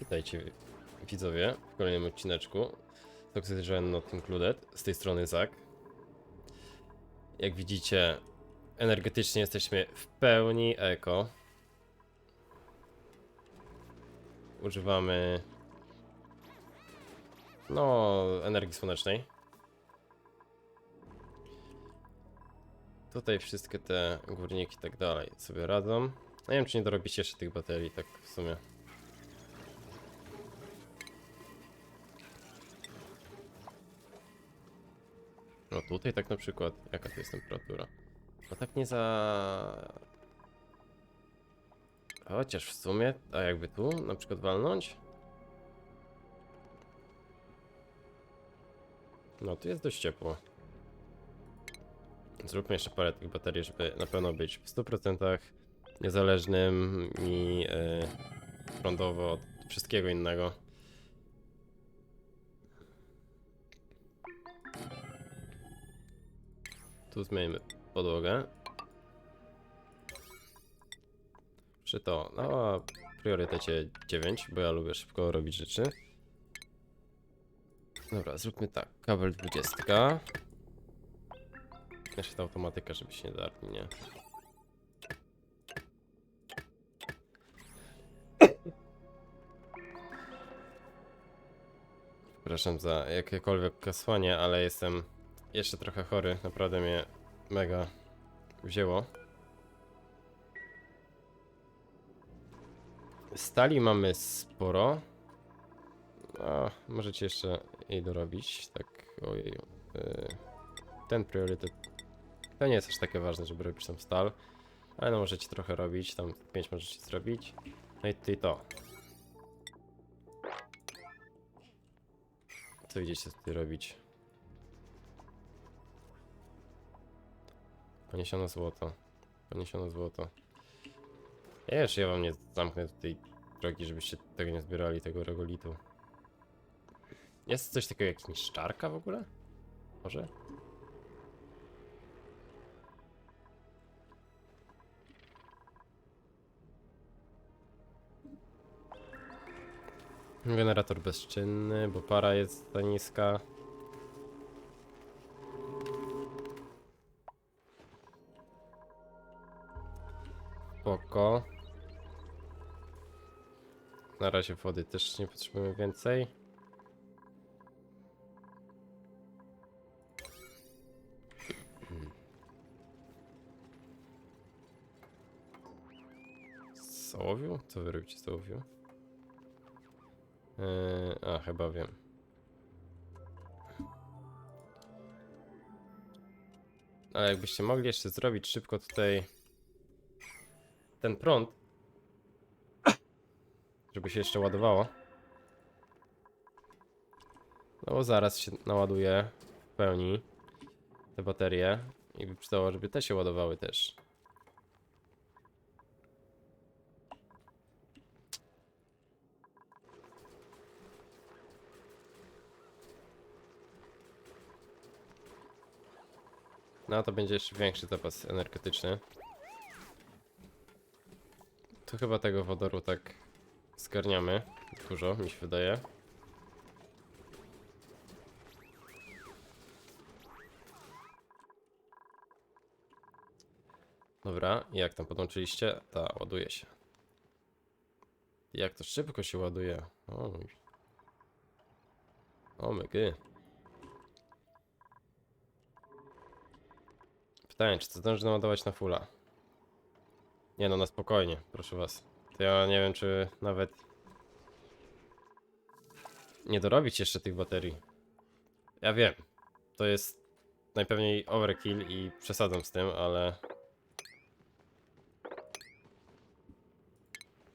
Witajcie widzowie w kolejnym odcineczku Toxic Gen Not Included. Z tej strony Zak. Jak widzicie, energetycznie jesteśmy w pełni eko. Używamy no, energii słonecznej. Tutaj wszystkie te górniki i tak dalej sobie radzą. No nie wiem, czy nie dorobicie jeszcze tych baterii, tak w sumie. No tutaj tak na przykład, jaka to jest temperatura? No tak nie za... Chociaż w sumie, a jakby tu na przykład walnąć? No tu jest dość ciepło. Zróbmy jeszcze parę tych baterii, żeby na pewno być w 100% niezależnym i yy, prądowo od wszystkiego innego. Tu zmienimy podłogę. Przy to na priorytecie 9, bo ja lubię szybko robić rzeczy. Dobra, zróbmy tak. Kabel 20. Jeszcze ta automatyka, żeby się nie darli, nie? Przepraszam za jakiekolwiek kasłanie, ale jestem jeszcze trochę chory. Naprawdę mnie mega wzięło. Stali mamy sporo. A, możecie jeszcze jej dorobić. Tak, ojej. Yy, ten priorytet to nie jest aż takie ważne, żeby robić tam stal. Ale no możecie trochę robić, tam 5 możecie zrobić. No i ty to. Co idziecie tutaj robić? Poniesiono złoto. Poniesiono złoto. Ja jeszcze ja wam nie zamknę tutaj drogi, żebyście tego nie zbierali, tego regolitu. Jest coś takiego jak niszczarka w ogóle? Może? Generator bezczynny, bo para jest za niska. Spoko. Na razie wody też nie potrzebujemy więcej. Z ołowiu? Co wy robicie z? Eee, a, chyba wiem. Ale jakbyście mogli jeszcze zrobić szybko tutaj ten prąd, żeby się jeszcze ładowało. No bo zaraz się naładuje w pełni te baterie i by przydało, żeby te się ładowały też. No to będzie jeszcze większy zapas energetyczny. Tu chyba tego wodoru tak zgarniamy. Dużo, mi się wydaje. Dobra, jak tam podłączyliście? Ta, ładuje się. Jak to szybko się ładuje. O. O mygy. Pytanie, czy to zdąży naładować na fulla? Nie no, na spokojnie, proszę was. To ja nie wiem, czy nawet nie dorobić jeszcze tych baterii. Ja wiem, to jest najpewniej overkill i przesadzam z tym, ale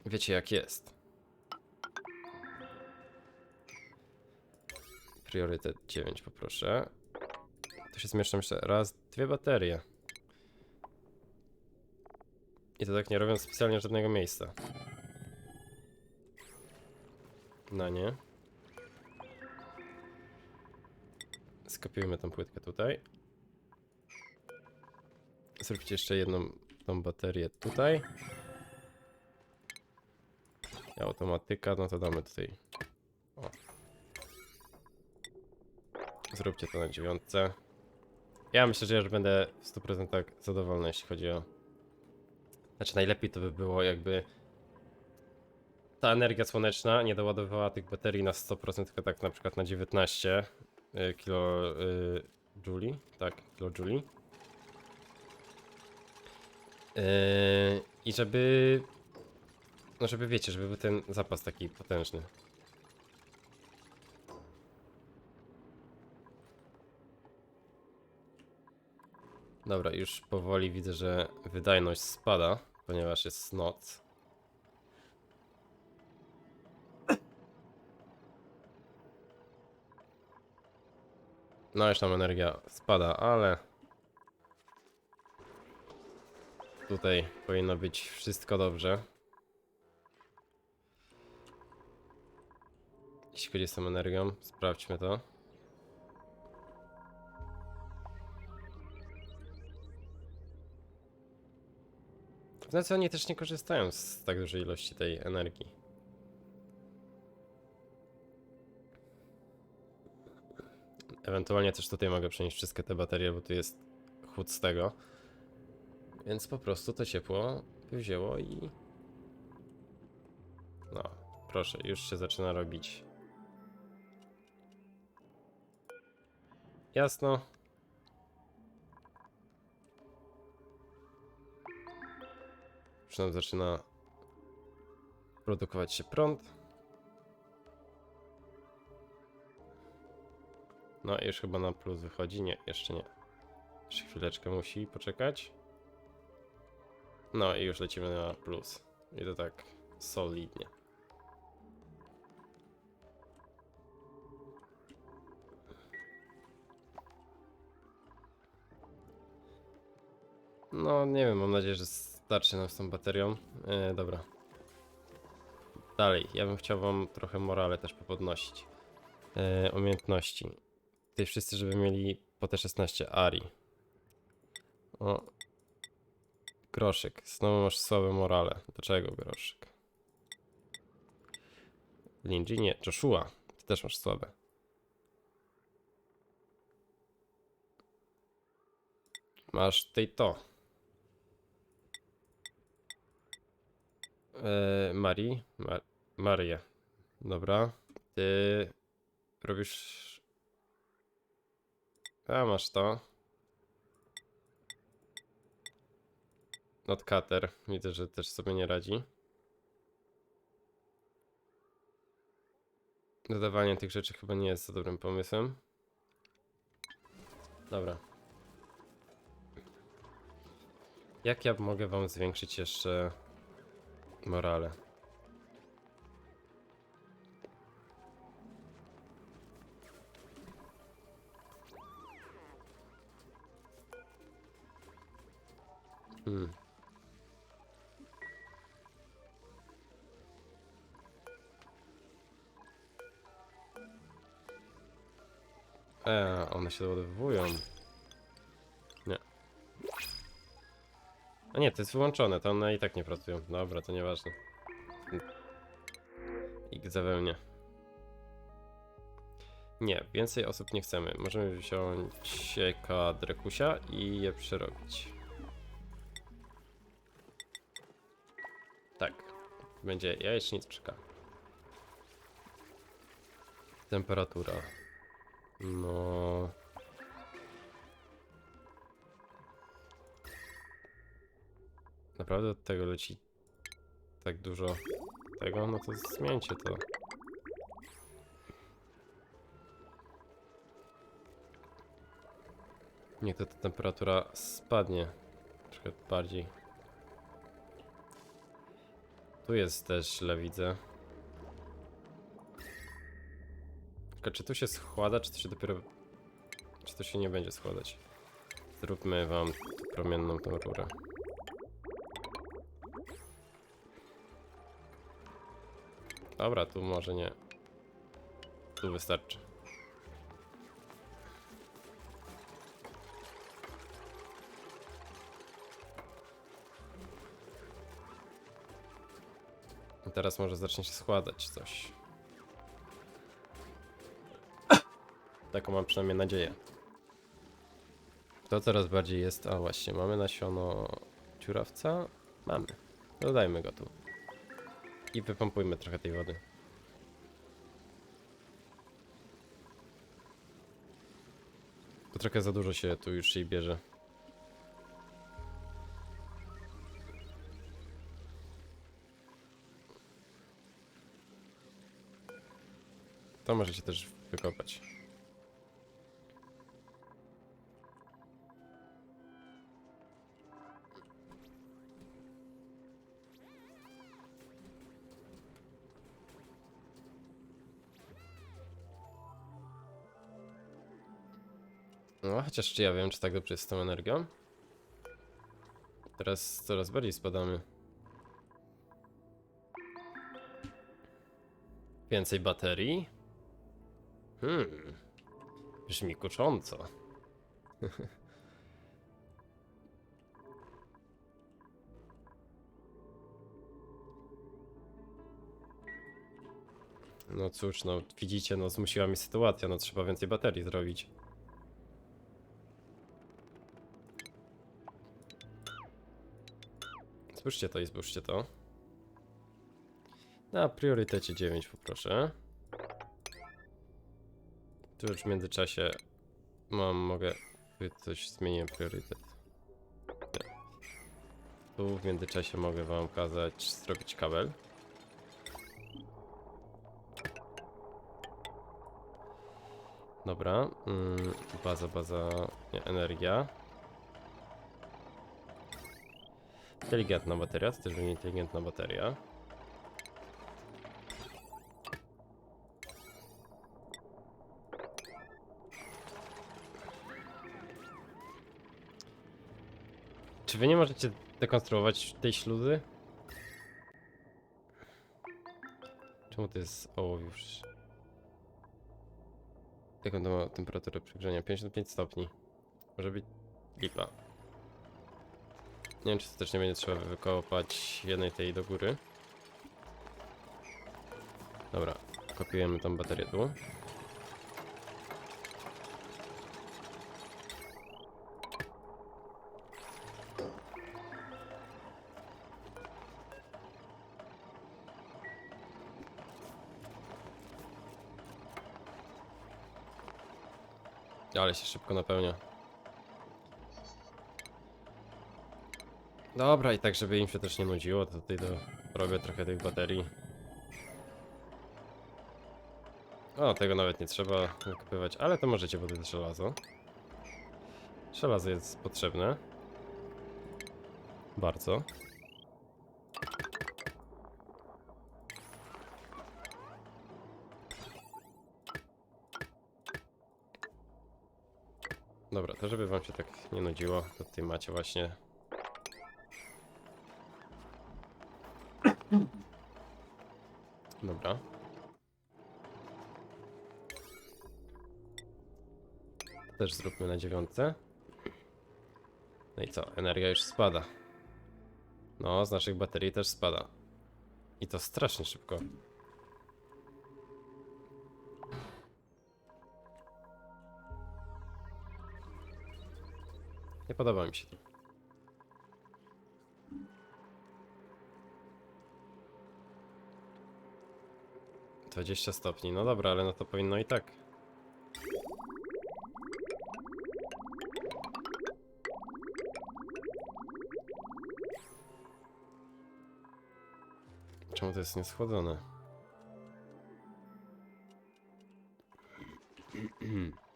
wiecie jak jest. Priorytet 9 poproszę. To się zmieszczą jeszcze raz, dwie baterie. I to tak nie robiąc specjalnie żadnego miejsca. Na nie. Skopiujmy tą płytkę tutaj. Zróbcie jeszcze jedną tą baterię tutaj. Automatyka, no to damy tutaj. O. Zróbcie to na dziewiątce. Ja myślę, że już będę w 100% zadowolony, jeśli chodzi o. Znaczy, najlepiej to by było, jakby ta energia słoneczna nie doładowała tych baterii na 100%, tylko tak na przykład na 19 y, kilo y, Juli, tak, kilo Juli. Yy, I żeby, no żeby wiecie, żeby był ten zapas taki potężny. Dobra, już powoli widzę, że wydajność spada, ponieważ jest noc. No już tam energia spada, ale tutaj powinno być wszystko dobrze. Jeśli chodzi z tą energią, sprawdźmy to. W nocy oni też nie korzystają z tak dużej ilości tej energii. Ewentualnie też tutaj mogę przenieść wszystkie te baterie, bo tu jest chłód z tego. Więc po prostu to ciepło wzięło i... No, proszę, już się zaczyna robić. Jasno. Już nam zaczyna produkować się prąd. No już chyba na plus wychodzi. Nie, jeszcze nie. Jeszcze chwileczkę musi poczekać. No i już lecimy na plus. I to tak solidnie. No nie wiem, mam nadzieję, że starczy nam z tą baterią. E, dobra. Dalej, ja bym chciał wam trochę morale też popodnosić. E, umiejętności. Tutaj wszyscy, żeby mieli po te 16 Ari. O. Groszyk. Znowu masz słabe morale. Dlaczego groszyk? Linji? Nie. Joshua. Ty też masz słabe. Masz tutaj to. Marii? Ma Marię. Dobra. Ty robisz a masz to. Notcutter. Widzę, że też sobie nie radzi. Dodawanie tych rzeczy chyba nie jest za dobrym pomysłem. Dobra. Jak ja mogę wam zwiększyć jeszcze morale? Hmm. Eee, one się doładowują. A nie, to jest wyłączone, to one i tak nie pracują. Dobra, to nieważne. We mnie. Nie, więcej osób nie chcemy. Możemy wziąć kadrekusia i je przerobić. Tak. Będzie jajeczniczka. Temperatura. No. Naprawdę od tego leci tak dużo tego? No to zmieńcie to. Niech ta temperatura spadnie trochę bardziej. Tu jest też źle widzę. Tylko czy tu się schłada, czy to się dopiero... Czy to się nie będzie schładać? Zróbmy wam promienną tą rurę. Dobra, tu może nie. Tu wystarczy. teraz może zacznie się składać coś. Taką mam przynajmniej nadzieję. To coraz bardziej jest. A właśnie, mamy nasiono dziurawca? Mamy. Dodajmy go tu. I wypompujmy trochę tej wody. To trochę za dużo się tu już jej bierze. To możecie też wykopać. No, chociaż czy ja wiem, czy tak dobrze jest z tą energią? Teraz coraz bardziej spadamy. Więcej baterii? Hmm. Brzmi kucząco. No cóż, no widzicie, no zmusiła mi sytuacja, no trzeba więcej baterii zrobić. Zbóżcie to i zbóżcie to. Na priorytecie 9 poproszę. Tu już w międzyczasie mam, mogę... Coś zmieniłem priorytet. Nie. Tu w międzyczasie mogę wam kazać zrobić kabel. Dobra, mm, baza, baza, nie, energia. Inteligentna bateria, to też będzie inteligentna bateria. Czy wy nie możecie dekonstruować tej śluzy? Czemu to jest ołowiusz? Jaką to ma temperaturę przegrzania? 55 stopni. Może być lipa. Nie wiem, czy to też nie będzie trzeba wykopać jednej tej do góry. Dobra, kopiujemy tą baterię tu. Ale się szybko napełnia. Dobra, i tak, żeby im się też nie nudziło, to tutaj do, robię trochę tych baterii. O, tego nawet nie trzeba wykupywać, ale to możecie podać żelazo. Żelazo jest potrzebne. Bardzo. Dobra, to żeby wam się tak nie nudziło, to tutaj macie właśnie Dobra. Też zróbmy na dziewiątce. No i co? Energia już spada. No, z naszych baterii też spada. I to strasznie szybko. Nie podoba mi się to. Dwadzieścia stopni, no dobra, ale no to powinno i tak. Czemu to jest nieschłodzone?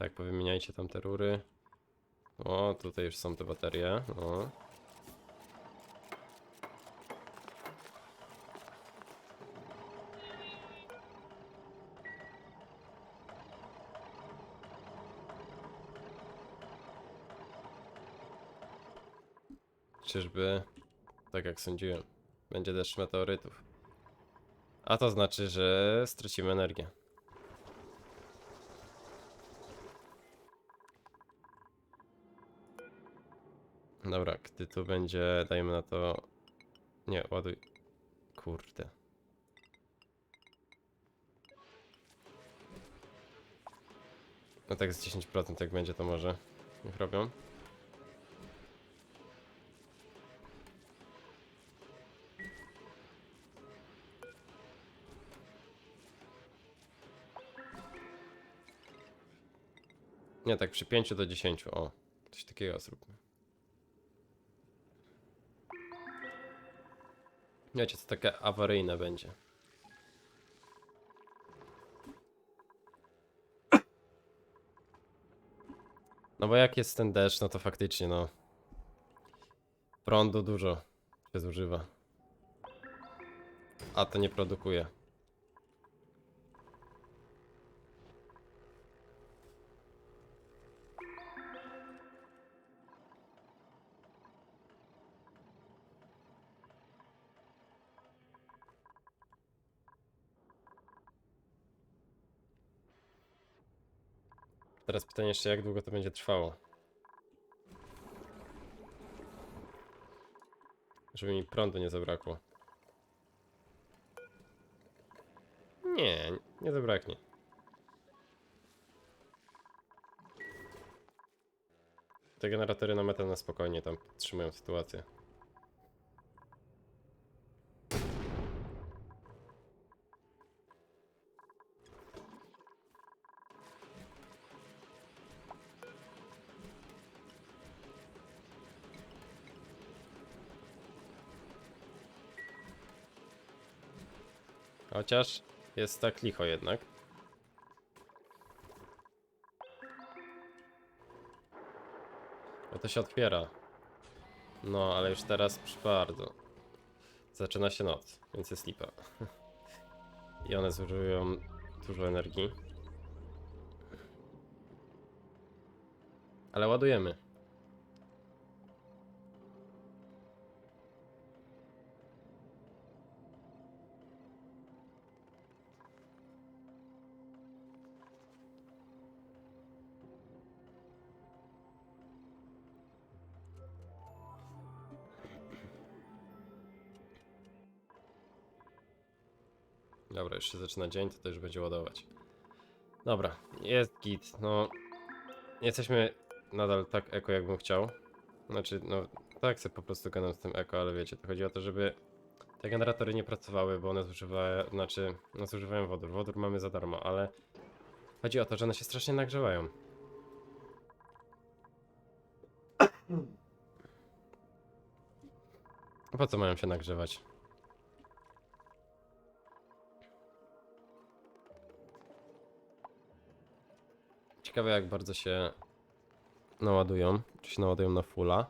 Tak, powymieniajcie tam te rury. O, tutaj już są te baterie. O. Czyżby, tak jak sądziłem, będzie deszcz meteorytów. A to znaczy, że stracimy energię. Gdy tu będzie, dajmy na to... Nie, ładuj. Kurde. No tak z 10% jak będzie to może. Niech robią. Nie, tak przy 5 do 10. O, coś takiego zróbmy. Wiecie, co takie awaryjne będzie. No bo jak jest ten deszcz, no to faktycznie no. Prądu dużo się zużywa. A to nie produkuje. Teraz pytanie jeszcze, jak długo to będzie trwało. Żeby mi prądu nie zabrakło. Nie, nie zabraknie. Te generatory na metal na spokojnie tam trzymają sytuację. Chociaż jest tak licho jednak. Bo to się otwiera. No, ale już teraz bardzo. Zaczyna się noc, więc jest lipa. I one zużyją dużo energii. Ale ładujemy. Już się zaczyna dzień, to też będzie ładować. Dobra, jest git. No, jesteśmy nadal tak eko, jakbym chciał. Znaczy, no, tak sobie po prostu gadam z tym eko, ale wiecie, to chodzi o to, żeby te generatory nie pracowały, bo one zużywają, znaczy, no, zużywają wodór. Wodór mamy za darmo, ale chodzi o to, że one się strasznie nagrzewają. Po co mają się nagrzewać? Ciekawe jak bardzo się naładują. Czy się naładują na fulla?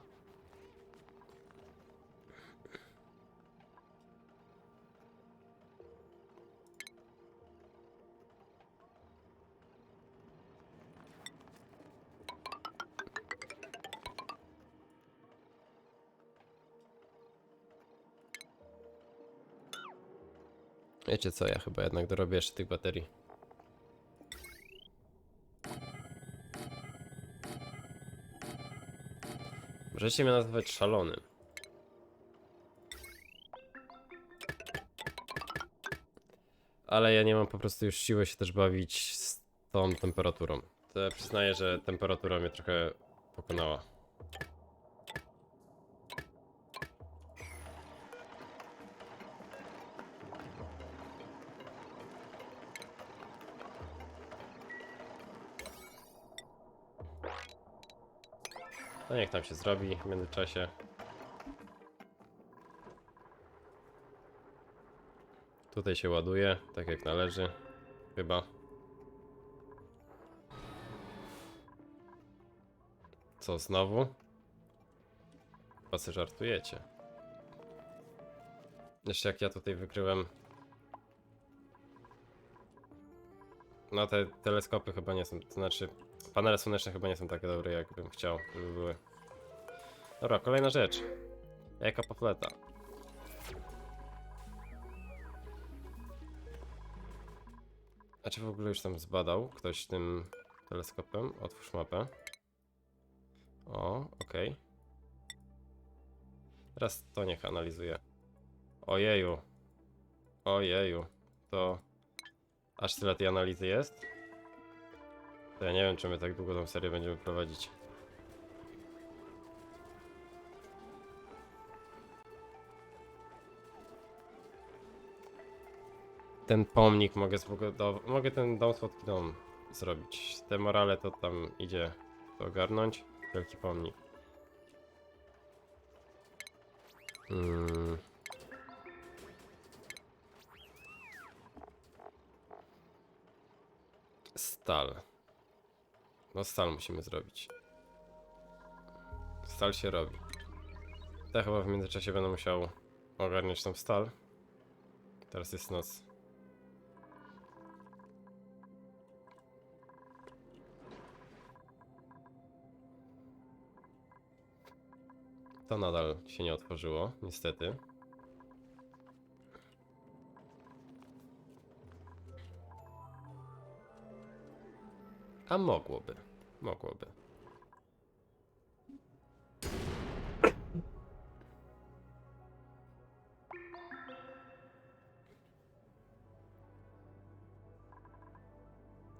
Wiecie co, ja chyba jednak dorobię jeszcze tych baterii. Możecie mnie nazywać szalonym. Ale ja nie mam po prostu już siły się też bawić z tą temperaturą. To ja przyznaję, że temperatura mnie trochę pokonała. Niech tam się zrobi w międzyczasie. Tutaj się ładuje, tak jak należy. Chyba. Co znowu? Chyba żartujecie. Jeszcze jak ja tutaj wykryłem. No te teleskopy chyba nie są, to znaczy panele słoneczne chyba nie są takie dobre jak bym chciał, żeby były. Dobra, kolejna rzecz. Jaka pofleta. A czy w ogóle już tam zbadał ktoś tym teleskopem? Otwórz mapę. O, okej. Teraz to niech analizuje. Ojeju. Ojeju. To aż tyle tej analizy jest? To ja nie wiem, czy my tak długo tą serię będziemy prowadzić. Ten pomnik mogę zbudować. Mogę ten dom słodki dom zrobić. Te morale to tam idzie to ogarnąć. Wielki pomnik. Mm. Stal. No stal musimy zrobić. Stal się robi. Ja chyba w międzyczasie będę musiał ogarniać tą stal. Teraz jest noc. To nadal się nie otworzyło, niestety. A mogłoby. Mogłoby.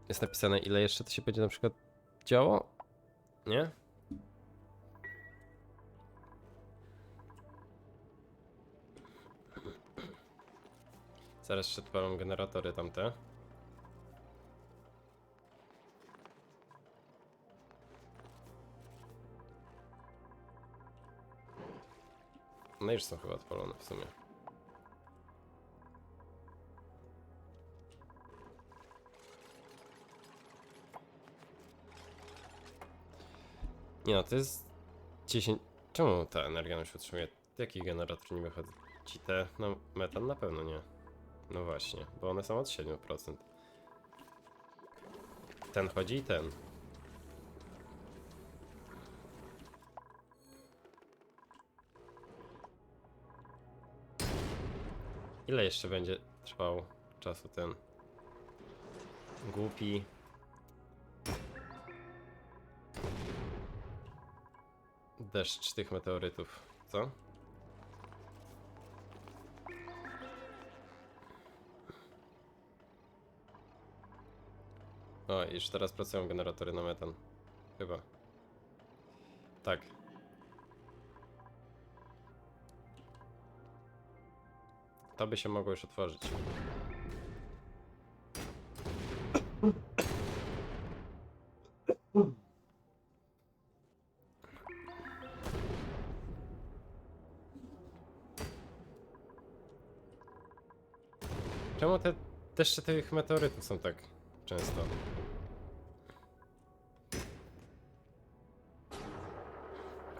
Jest napisane, ile jeszcze to się będzie na przykład działo? Nie? Zaraz się odpalą generatory tamte. No już są chyba odpalone w sumie. Nie no, to jest 10... Czemu ta energia nam się utrzymuje? Jaki generator nie wychodzi? Te... No, metan na pewno nie. No właśnie, bo one są od 7%. Ten chodzi i ten. Ile jeszcze będzie trwał czasu ten głupi deszcz tych meteorytów, co? O, już teraz pracują generatory na metan. Chyba. Tak. To by się mogło już otworzyć. Czemu te deszcze tych meteorytów są tak często?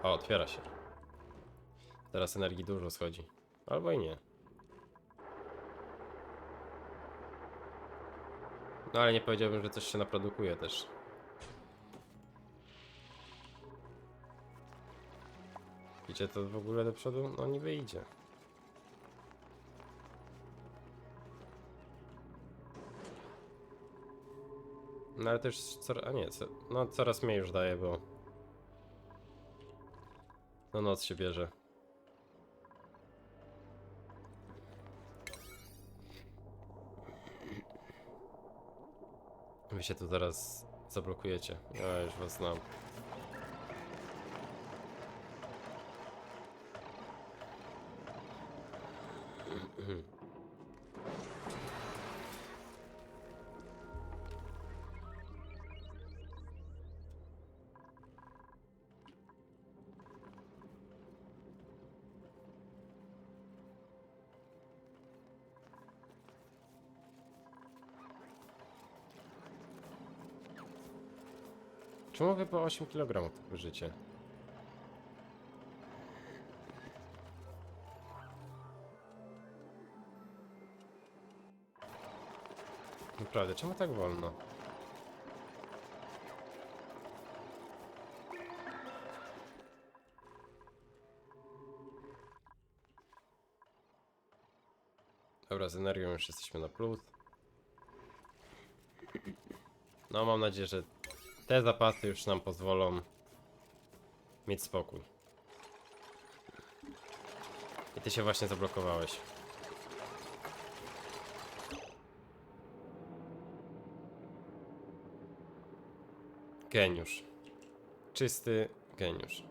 O, otwiera się. Teraz energii dużo schodzi. Albo i nie. No ale nie powiedziałbym, że coś się naprodukuje też. Idzie to w ogóle do przodu? No nie wyjdzie. No ale też coraz... A nie, co, no coraz mniej już daje, bo... No noc się bierze. Wy się tu zaraz zablokujecie. Ja już was znam. Czemu wy po 8 kg życie? Naprawdę, czemu tak wolno? Dobra, z energią już jesteśmy na plus. No mam nadzieję, że te zapasy już nam pozwolą mieć spokój. I ty się właśnie zablokowałeś. Geniusz. Czysty geniusz.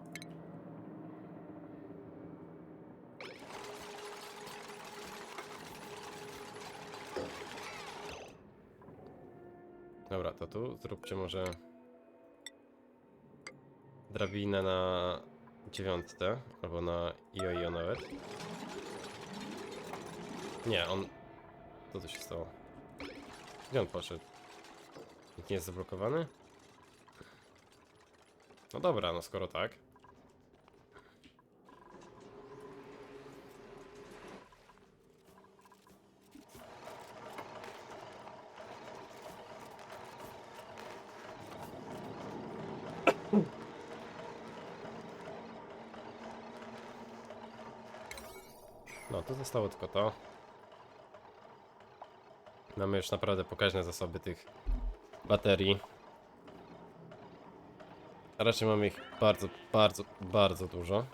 Dobra, to tu zróbcie może drabinę na dziewiątce, albo na IOIO nawet. Nie, on... Co tu się stało? Gdzie on poszedł? Nikt nie jest zablokowany? No dobra, no skoro tak. To zostało tylko to. Mamy już naprawdę pokaźne zasoby tych baterii. A raczej mamy ich bardzo, bardzo, bardzo dużo.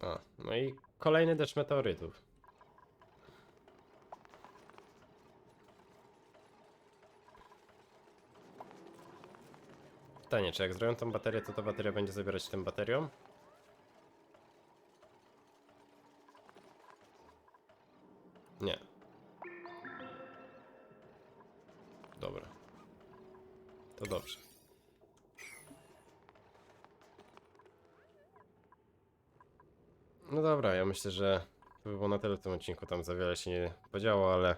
A, no i kolejny deszcz meteorytów. Pytanie, czy jak zrobią tą baterię, to ta bateria będzie zabierać tym baterią? Nie. Dobra. To dobrze. No dobra, ja myślę, że to by było na tyle w tym odcinku. Tam za wiele się nie podziało, ale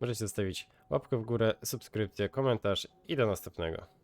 możecie zostawić łapkę w górę, subskrypcję, komentarz i do następnego.